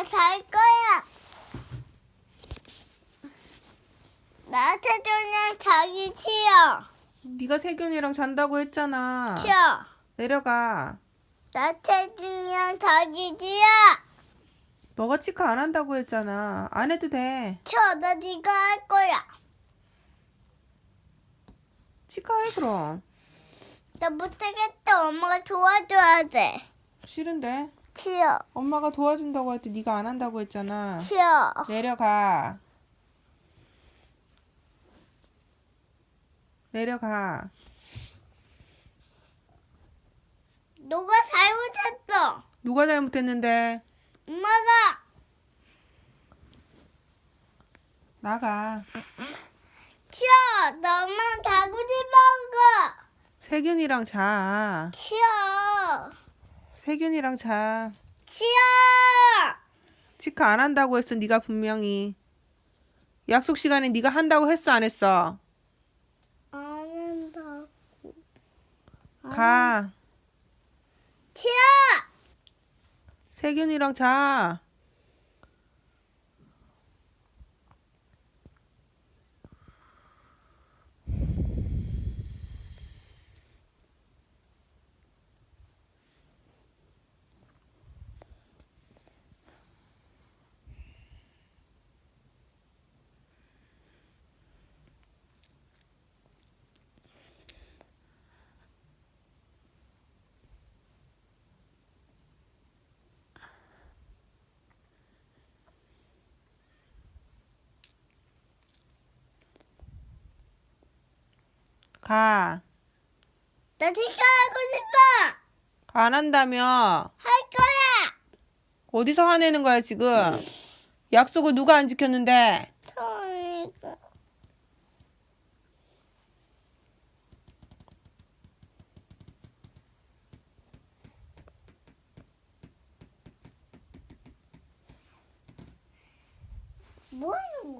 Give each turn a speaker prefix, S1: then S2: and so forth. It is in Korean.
S1: 나 잘 거야. 나 태준이랑 자기 치어.
S2: 네가 세균이랑 잔다고 했잖아.
S1: 치어.
S2: 내려가.
S1: 나 태준이랑 자기 치어.
S2: 너가 치카 안 한다고 했잖아. 안 해도 돼.
S1: 치어, 나 네가 할 거야.
S2: 치카 해 그럼.
S1: 나 못하겠다. 엄마가 도와줘야 돼.
S2: 싫은데.
S1: 치어.
S2: 엄마가 도와준다고 할 때 네가 안 한다고 했잖아.
S1: 치어.
S2: 내려가. 내려가.
S1: 너가 잘못했어.
S2: 누가 잘못했는데?
S1: 엄마가
S2: 나가.
S1: 치어. 나 엄마 자고 싶어.
S2: 세균이랑 자.
S1: 치어.
S2: 세균이랑 자.
S1: 치어.
S2: 치카 안 한다고 했어. 네가 분명히. 약속 시간에 네가 한다고 했어 안 했어?
S1: 안 한다고.
S2: 가.
S1: 치어.
S2: 세균이랑 자. 가.
S1: 나 치과 하고 싶어.
S2: 안 한다며.
S1: 할 거야.
S2: 어디서 화내는 거야 지금? 약속을 누가 안 지켰는데?
S1: 토니가. 뭐 하는